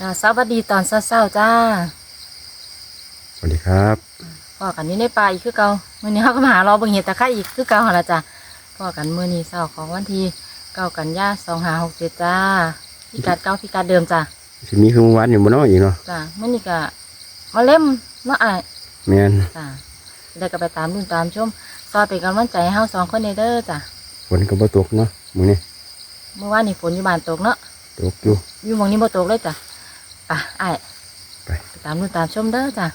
จ้าสวัสดีตอนเช้าๆจ้าสวัสดีครับพ่อกันอยู่ในป่าอีกคือเก่ามื้อนี้เฮาก็มาหารอเบิ่งเห็ดตะไคร้อีกคือเก่าหั่นล่ะจ้ะพ่อกันมื้อนี้เช้าของวันที่เก้ากันยา2567จ้าพิกัดเก่าพิกัดเดิมจ้ะสิมีคือเมื่อวานอยู่บนน้อยอีกเนาะจ้ามื้อนี้ก็มาเล่มเนาะอ้ายแมนจ้าได้ก็ไปตามรุ่นตามชมซอยเป็นกำลังใจให้เฮาสองคนเด้อจ้ะฝนก็บ่ตกเนาะมื้อนี้เมื่อวานนี่ฝนอยู่บ้านตกเนาะตกอยู่อยู่หมองนี้บ่ตกเลยจ้ะ ไป่ะอ้ายไปไปตามรุ่นตามชมเด้อจ้ะ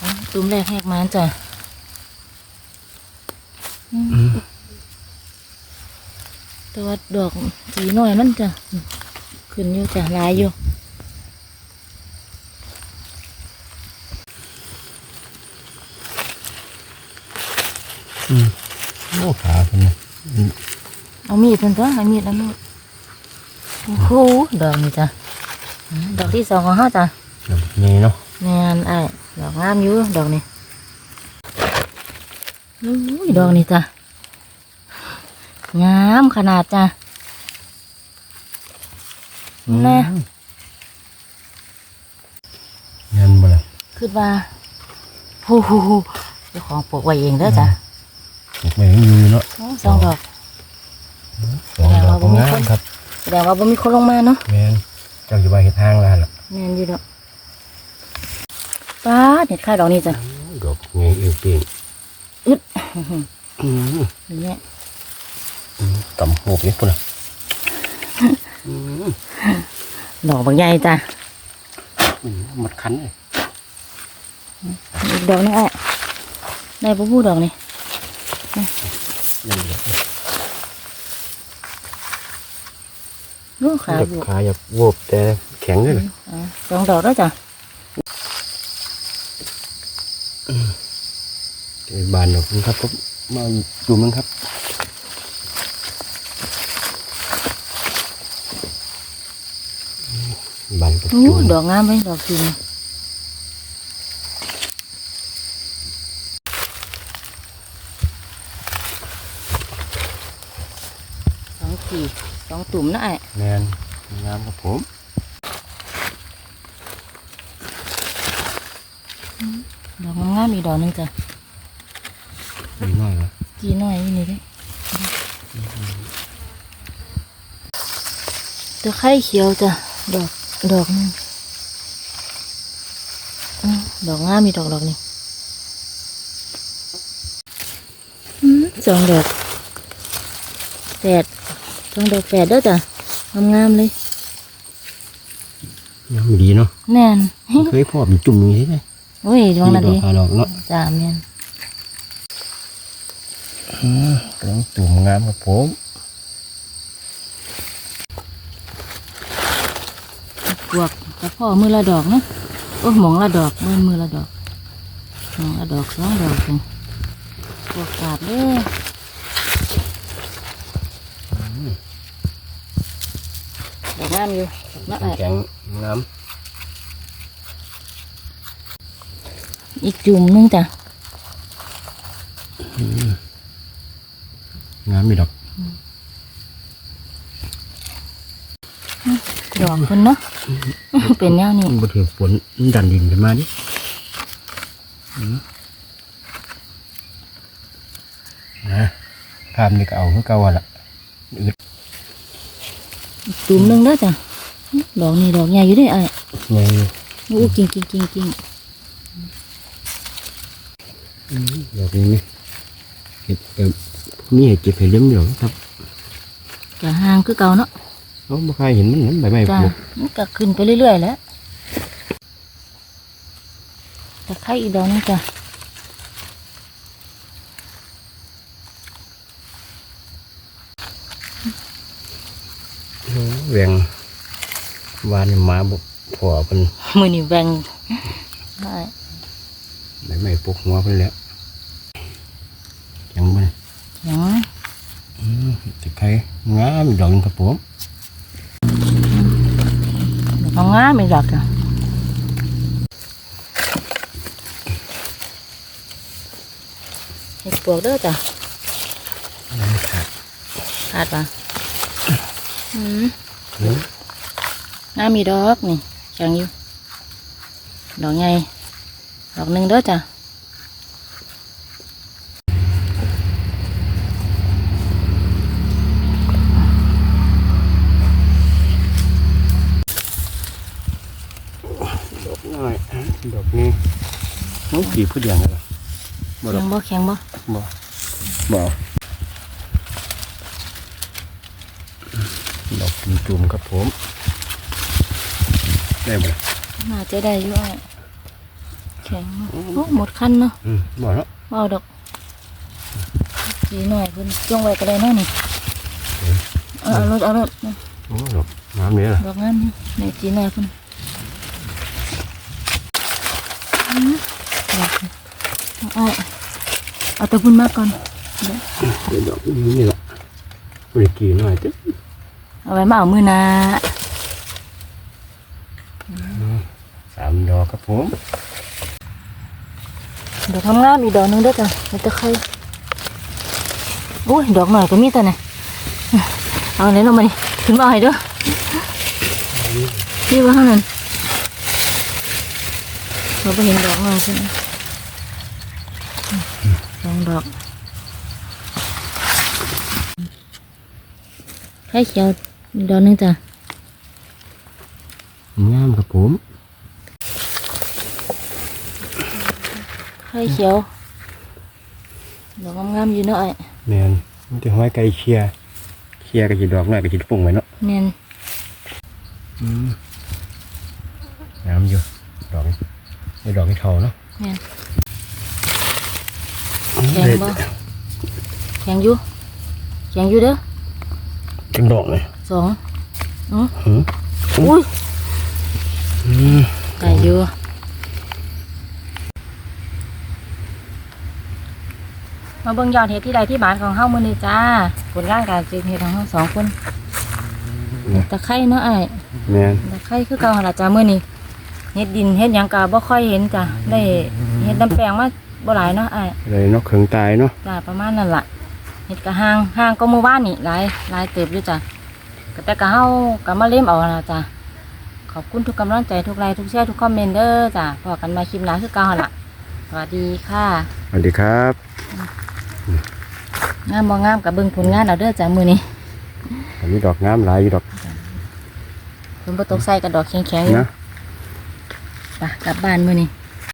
อ๋อตุ้มแรกแหกมันจ้ะอืมแต่ว่าดอกสีน้อยมันจ้ะอืมขึ้นอยู่จ้ะหลายอยู่โอ้ขาเพิ่นน่ะเอามีดเพิ่นตัวเอามีดเอามีด โอ้โหดอกนี่จ้ะอืมดอกที่สองของเฮาจ้ะดอกใหญ่เนาะแม่นไอ้ายดอกงามอยู่ดอกนี้อุ้ยดอกนี้จ้ะงามขนาดจ้ะแน่เงินบ่ล่ะคิดว่าฮู้ฮู้ฮู้เจ้าของปลูกไว้เองเด้อจ้ะดอกไม้ยังอยู่เนาะโอ้สองดอกสองดอกแสดงว่าบ่มีงาคมนครับแส ดงว่าบ่มีคนลงมาเนาะแมนเจ้าอยู่ว่าเฮ็ดทางแล้วล่ะแม่นอยู่ดอกป้าดเห็ดข้าวดอกนี้จ้ะดอกใหญ่เอียงเปียงอึดอืมนี่แหละต่ำโหกนี่พุ่นน่ะอืมดอกบางใหญ่จ้ะอืมหมดคันเลยอีกดอกนึงไอ้ายได้บ่พูดดอกนี่ ยังเหลือ โอ้ขาดอกอยู่ขาอยากโวบแต่แข็งเลยล่ะอ่าสองดอกแล้วจ้ะไอ้บานดอกนี้ครับผมมาดูมันครับบานกระโอ้จุมดอกงามไปดอกจริงสองขีด สองตุ่มนะไอ้แมนงามครับผมดอกงามๆอีกดอกหนึงจ้ะดีมากเลยจีน้อยอยู่นี่เด้ตะไคร้เขียวจ้ะดอกดอกหนึงอืมดอกงามมีดอกดอกนี่อืมสองดอกแปด สองดอกแปดเด้อจ้ะงามๆเลยยังดีเนาะแน่นเคยพ่อเป็นจุ่มอย่างนี้ไหมโอ้ยดวงนาดอดีกหาดอกเนาะจ้าแม่นอืมกำลังตุ่มงามครับผมบวกกับพ่อมือละดอกเนาะโอ้หมองละดอกมือมือละดอกหมองละดอกสองดอกจังบวกกาดเด้อดอก งามอยู่ดอกนะไอ้แข็งงามอีกจุ่มหนึงจ้ะงามมีดอกดอกคนเนาะเป็นแนวนี้มันบ่ถือฝนมันดันดินขึ้นมาดิอืมนะภาพนี้ก็เอาคือเก่าอะล่ะอีก จุ่มหนึงเด้อจ้ะดอกนี้ดอกใหญ่อยู่เด้ไอ้ในอู้กิ่งกิ่งกิ่งกิ่งดอกนี้นี่เห็ดแบบนี่เห็ดเก็บเห็ดเลี้ยมอยู่ครับจะห่างคือเก่าเนาะเขาไม่เคยเห็นมันเหมือนใบไม้จ้าปลูกมันก็ขึ้นไปเรื่อยๆแหล้วแต่ไข่อีกดอกหนึงจ้ะ แหวงวานหมาบกพอเป็นมือนี่แบ่งได้ใบไม้ปลูกหัวเพิ่นแล้วยังมันยังอืมตะไคร้งามอีกดอกหนึงครับผมเดี๋ยวเขาง่ามไม่ดอกจ้ะเห็ดปวกเด้อจ้ะยังขาดขาดปะอืมข นี่งามมีดอกนี่แข็งอยู่ดอกใหญ่ดอกหนึ่งเด้อจ้ะดอกน้อยดอกนี้น้องกี่ผู้เดียวเหรอบ่ดแข็อกงบ่แข็งบ่บ่บ่ดอก จุ่มๆครับผม ได้บ่น่าจะได้อยู่อ้ายแข็งเนาะโอ้หมดคันเนาะอืมบ่เนาะบ่เอาดอกสีหน่อยเพิ่นจงไว้ก็ได้เนาะนี่เอาเอารถเอารถนี่โอ้ดอกน้ำนี้ล่ะดอกงามนี่ในสีหน่อยเพิ่นอืมดอกเอาเอาแต่พุ่นมาก่อนเดี๋ยวเดี๋ยวดอกนี้ล่ะบริกีหน่อยจ้ะ เอาไว้มาเอามือหนาสามดอกครับผมดอกงามๆอีกดอกหนึงเด้อจ้ะเดี๋ยวจะใครโอ้ยดอกหน่อยก็มีแต่เนี่ยเอาไหนลงมาดิขึ้นมาเอาให้เด้อนี่ว่าเท่านั้นเราไปเห็นดอกหน่อยใช่ไหมสองดอกไข่เขียวอีก ดอกหนึงจ้ะงามครับผมไข่เขียวดอกงามๆอยู่เนาะไอ้แมนมันจะห้อยไก่เชียร์เชียร์ก็จะดอกหน่อยก็จะปุ่งไว้เนาะแม่นอืมงามอยู่ดอกไอ้ดอกไอ้เทาเนาะแม่นแข็งบ่แข็งอยู่แข็งอยู่เด้อจังดอกเลย สองอ๋อหืมอุ้ยอืมได้อยู่มาเบิ่งยอดเห็ดที่ใดที่บ้านของเฮามื้อนี้จ้าผลงานการเก็บเห็ดของเฮาสองคนตะไคร้เนาะไอ้ายแมนตะไคร้คือเก่าหั่นล่ะจ้ามื้อนี้เฮ็ดดินเฮ็ดหยังก็บ่ค่อยเห็นจ้ะได้เฮ็ดน้ำแปลงมาบ่หลายเนาะไอ้ายเลยเนาะเขิงตายเนาะจ้าประมาณนั้นล่ะเฮ็ดกะห่างห่างก็เมื่อวานนี่หลายหลายเติบอยู่จ้ะก็ แต่กะเฮาก็มาเล่มเอานะจ้ะขอบคุณทุกกำลังใจทุกไลค์ทุกแชร์ทุกคอมเมนต์เด้อจ้ะพอกันมาคลิปหน้าคือเก่าหั่นล่ะสวัสดีค่ะสวัสดีครับงามบ่งามกับเบิ่งผลงานเอาเด้อจ้ะมื้อนี้อันนี้ดอกงามหลายอยู่ดอกฝนบ่ตกใส่กับดอกแข็งๆอยู่นะ ไปกลับบ้านมื้อนี้